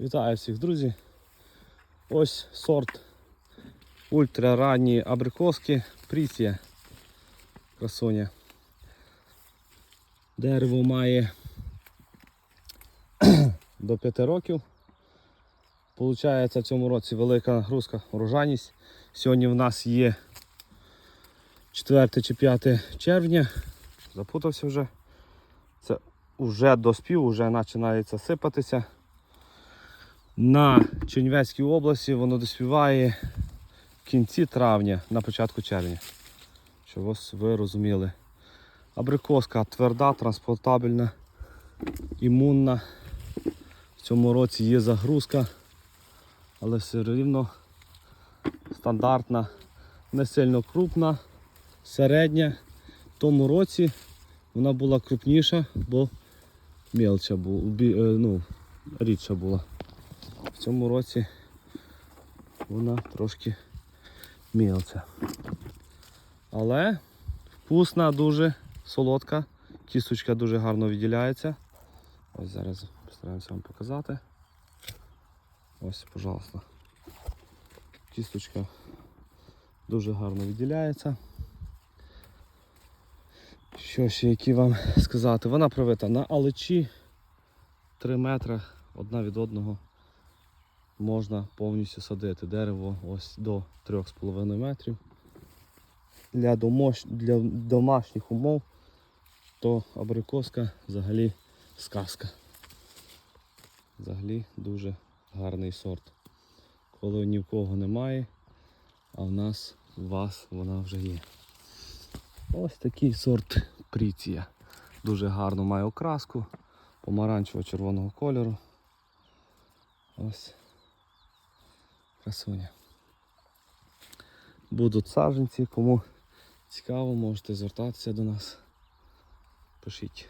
Вітаю всіх, друзі. Ось сорт ультраранні абрикоски Прісія. Красоня. Дерево має до 5 років. Получається в цьому році велика нагрузка, урожайність. Сьогодні в нас є 4 чи 5 червня. Запутався вже. Це вже доспів, вже починається сипатися. На Чернівецькій області воно доспіває в кінці травня, на початку червня. Щоб ви розуміли. Абрикоска тверда, транспортабельна, імунна. В цьому році є загрузка, але все рівно стандартна, не сильно крупна, середня. В тому році вона була крупніша, бо мілча була, е, ну, рідша була. В цьому році вона трошки мілця. Але вкусна, дуже солодка, кісточка дуже гарно відділяється. Ось зараз постараємося вам показати. Ось, пожалуйста. Кісточка дуже гарно відділяється. Що ще, які вам сказати? Вона привита на алечі 3 метри одна від одного можна повністю садити дерево ось до 3,5 метрів. Для, домош... для домашніх умов то абрикоска взагалі сказка. Взагалі дуже гарний сорт. Коли ні в кого немає, а в нас у вас вона вже є. Ось такий сорт пріція. Дуже гарно має окраску помаранчево-червоного кольору. Ось красуня. Будуть саджанці, кому цікаво, можете звертатися до нас. Пишіть.